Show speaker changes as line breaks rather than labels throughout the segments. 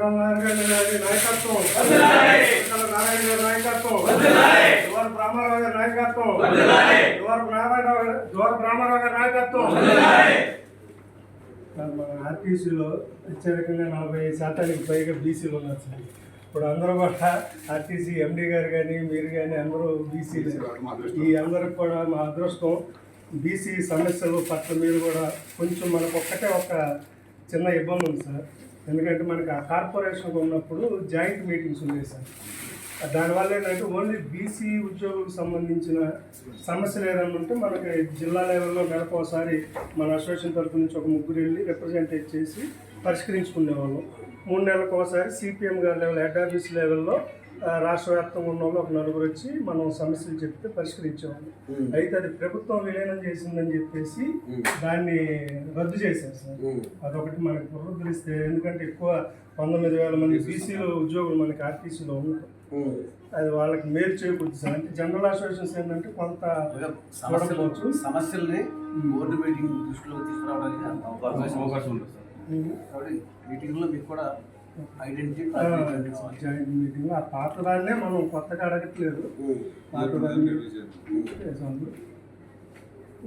చంద్రబాబు గారి నాయకత్వం ఎన్నికల నారాయణ నాయకత్వం ద్వార బ్రహ్మారావు గారి నాయకత్వం ద్వార బ్రహ్మారావు ద్వార బ్రహ్మారావు గారి నాయకత్వం మన ఆర్టీసీలో అత్యధికంగా నలభై శాతానికి పైగా బీసీలు ఉన్నారు సార్. ఇప్పుడు అందరూ కూడా ఆర్టీసీ ఎండీ గారు కానీ మీరు కానీ అందరూ బీసీలు. ఈ అందరికి కూడా మా అదృష్టం బీసీ సమస్యలు పట్ల మీరు కూడా కొంచెం మనకు ఒక్కటే ఒక చిన్న ఇబ్బంది ఉంది సార్. ఎందుకంటే మనకి ఆ కార్పొరేషన్ ఉన్నప్పుడు జాయింట్ మీటింగ్స్ ఉన్నాయి సార్. దానివల్ల ఏంటంటే ఓన్లీ బీసీ ఉద్యోగులకు సంబంధించిన సమస్యలు ఏదైనా ఉంటే మనకి జిల్లా లెవెల్లో గడప ఒకసారి మన అసోసియేషన్ తరఫు నుంచి ఒక ముగ్గురు వెళ్ళి రిప్రజెంటేట్ చేసి పరిష్కరించుకునేవాళ్ళం. మూడు నెలలకు ఒకసారి సిపిఎం గారి లెవెల్ హెడ్ ఆఫీస్ లెవెల్లో రాష్ట్ర వ్యాప్తంగా ఉన్న వాళ్ళు ఒక నలుగురు వచ్చి మనం సమస్యలు చెప్తే పరిష్కరించేవాళ్ళం. అయితే అది ప్రభుత్వం విలీనం చేసిందని చెప్పేసి దాన్ని రద్దు చేశారు సార్. అదొకటి మనకి పునరుద్ధరిస్తే ఎందుకంటే ఎక్కువ పంతొమ్మిది వేల మంది బీసీలో ఉద్యోగులు మనకి ఆర్టీసీలో ఉన్నారు. అది వాళ్ళకి మేలు చేకూరుతుంది సార్. అంటే జనరల్ అసోసియేషన్స్ ఏంటంటే కొంత
సమస్యలు సమస్యల్ని బోర్డు మీటింగ్ దృష్టిలో తీసుకురావడానికి అవకాశం
ఉంది సార్.
కాబట్టి మీటింగ్లో మీకు కూడా
జాయింట్ మీటింగ్ ఆ పాత దాన్నే మనం కొత్తగా అడగట్లేదు. పాత దాన్ని చేసాము.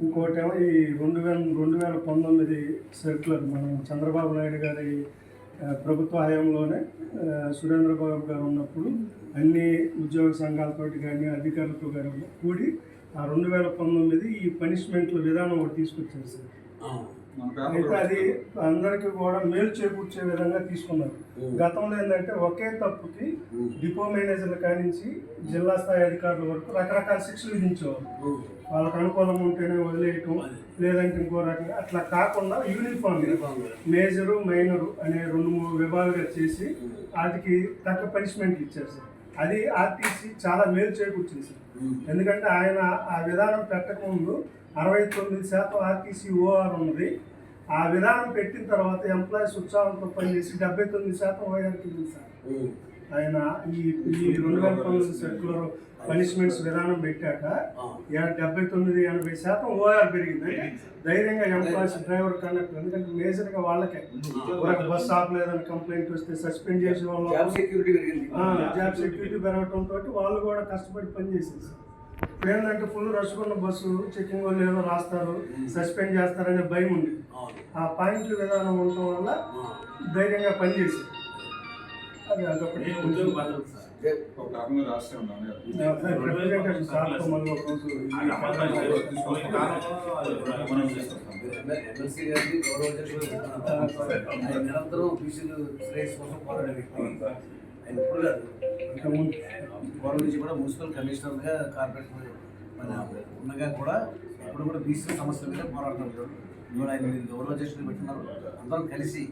ఇంకోటేమో ఈ రెండు వేల రెండు వేల పంతొమ్మిది సర్కులర్ మనం చంద్రబాబు నాయుడు గారి ప్రభుత్వ హయాంలోనే సురేంద్రబాబు గారు ఉన్నప్పుడు అన్ని ఉద్యోగ సంఘాలతోటి కానీ అధికారులతో కానీ కూడి ఆ రెండు వేల పంతొమ్మిది ఈ పనిష్మెంట్ల విధానం ఒకటి తీసుకొచ్చారు సార్. అయితే అది అందరికీ కూడా మేలు చేకూర్చే విధంగా తీసుకున్నారు. గతంలో ఏంటంటే ఒకే తప్పుకి డిపో మేనేజర్ల కానించి జిల్లా స్థాయి అధికారుల వరకు రకరకాల శిక్షలు విధించేవారు వాళ్ళకి అనుకూలం ఉంటేనే వదిలేయటం లేదంటే ఇంకో రకంగా అట్లా కాకుండా యూనిఫామ్ మేజరు మైనరు అనే రెండు మూడు విభాగాలు చేసి వాటికి తగ్గ పనిష్మెంట్ ఇచ్చారు సార్. అది ఆర్టీసీ చాలా మేలు చేకూర్చింది సార్. ఎందుకంటే ఆయన ఆ విధానం పెట్టకముందు అరవై తొమ్మిది శాతం ఆర్టీసీ ఓఆర్ ఉన్నది. ఆ విధానం పెట్టిన తర్వాత ఎంప్లాయీస్ ఉత్సాహంతో పనిచేసి డెబ్బై తొమ్మిది శాతం ఓఆర్కి ఉంది సార్. ఆయన ఈ ఈ రెండు వేల పంతొమ్మిది సర్కులర్ పనిష్మెంట్స్ విధానం పెట్టాక డెబ్బై తొమ్మిది ఎనభై శాతం ఓఆర్ పెరిగింది. ధైర్యంగా ఎంప్లాయీస్ డ్రైవర్ కండక్టర్ ఎందుకంటే మేజర్గా వాళ్ళకే. ఒక బస్ ఆపలేదని కంప్లైంట్ వస్తే సస్పెండ్ చేసే వాళ్ళు
జాబ్ సెక్యూరిటీ
పెరగటంతో వాళ్ళు కూడా కష్టపడి పనిచేసేది సార్. ఇప్పుడు ఏంటంటే ఫుల్ రష్ ఉన్న బస్సు చెకింగ్ వాళ్ళు ఏదో రాస్తారు సస్పెండ్ చేస్తారనే భయం ఉంది. ఆ పాయింట్ల విధానం ఉండటం వల్ల ధైర్యంగా పనిచేసేది అది అదొకటి.
ఒక ఉన్నాను.
ఎమ్మెల్సీ గారిని గౌరవ నిరంతరం బీసీలు శ్రేయస్ కోసం పోరాడే వ్యక్తి. ఇప్పుడు కాదు.
ఇంకా
గౌరవ నుంచి కూడా మున్సిపల్ కమిషనర్గా కార్పొరేట్ మన ఉండగా కూడా ఇప్పుడు కూడా బీసీ సమస్యల మీద పోరాడుతుంటారు ఇప్పుడు ఆయన మీరు గౌరవ అధ్యక్షులు పెట్టినారు అందరం కలిసి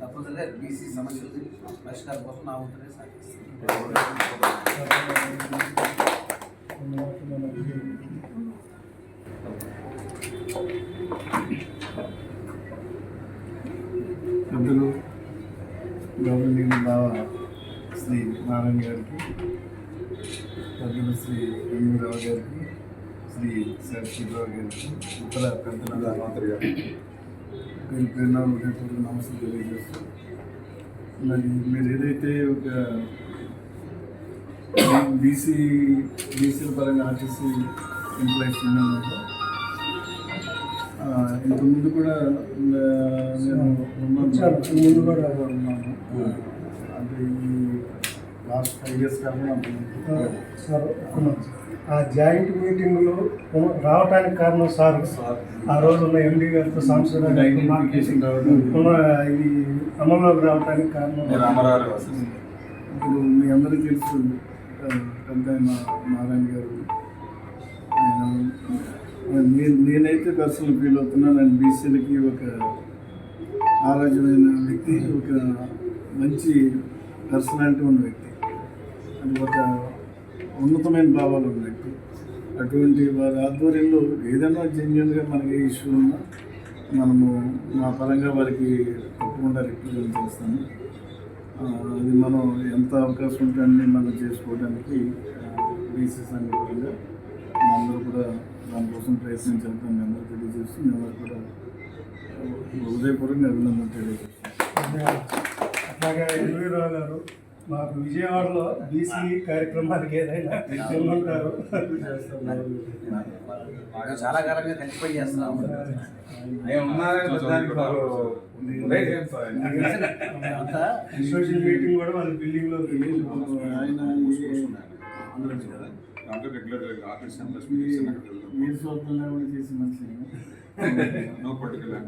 తప్పనిసరిగా బీసీ సమస్యల పరిష్కారం కోసం నా ఉంటుంది సాగిస్తాం
పెద్దలు గౌరవనీయులు బావ? శ్రీ నారాయణ గారికి పెద్దలు శ్రీ రావు గారికి శ్రీ సరస్వతిరావు గారికి ఇతర పెద్దల పేరు పేరున నమస్కారం తెలియజేస్తూ మరి మీరు ఏదైతే ఒక బీసీ బీసీల పరంగా ఆర్టీసీ ఎంప్లాయీస్ ఉన్నారో ఆ, ఇంతకు ముందు కూడా నేను ఉన్నాను.
ముందు కూడా
ఉన్నాను అంటే ఈ లాస్ట్ ఫైవ్ ఇయర్స్
సార్ ఆ జాయింట్ మీటింగ్లో రావడానికి కారణం సార్. ఆ రోజు ఉన్న ఎండి గారితో
రావడం
ఇది అమల్లోకి రావడానికి కారణం
రామారావు.
ఇప్పుడు మీ అందరికీ తెలుసు ఆ, పెద్ద ఆయన నారాయణ గారు. నేను నేనైతే పర్సనల్ ఫీల్ అవుతున్నా. నేను బీసీలకి ఒక ఆరోగ్యమైన వ్యక్తి ఒక మంచి పర్సనాలిటీ ఉన్న వ్యక్తి. అది ఒక ఉన్నతమైన భావాలు ఉన్న వ్యక్తి. అటువంటి వారి ఆధ్వర్యంలో ఏదైనా జెన్యున్గా మనకి ఇష్యూ ఉన్నా మనము మా పరంగా వారికి తప్పకుండా రిప్రజెంట్ చేస్తాము. అది మనం ఎంత అవకాశం ఉంటే అన్ని మనం చేసుకోవడానికి బీసీ సంఘటనగా అందరూ కూడా దానికోసం ప్రయత్నం చేద్దాం మీ అందరూ తెలియజేస్తూ మేము కూడా హృదయపూర్వకంగా అభినందన తెలియజేస్తాం
మాకు విజయవాడలో బీసీ కార్యక్రమాలకి ఏదైనా ఉంటారు
మేము చాలా కాలంగా కలిసిపోయి చేస్తున్నాం
సోషల్ మీటింగ్ కూడా వాళ్ళ బిల్డింగ్లో
ఆయన
దాంట్లో రెగ్యులర్ ఆఫీస్ ప్లస్
మీరు స్వతంగా కూడా చేసి మంచిది
నో పర్టికులర్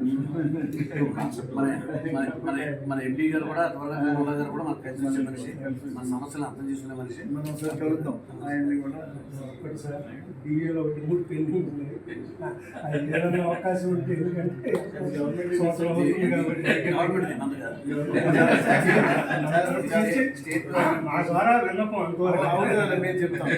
మన ఎంపీ గారు కూడా త్వరగా గోపాల్ గారు కూడా మనకు కలిసి వచ్చే మనిషి. మన సమస్యలు అర్థం చేసుకునే మనిషి.
మనం ఒకసారి కలుద్దాం. ఆయన్ని కూడా
ఒకటి సార్ డిఏలో ఒకటి మూడు అది ఏదైనా అవకాశం ఉంటే ఎందుకంటే మా ద్వారా విన్నపం
చెప్తాం.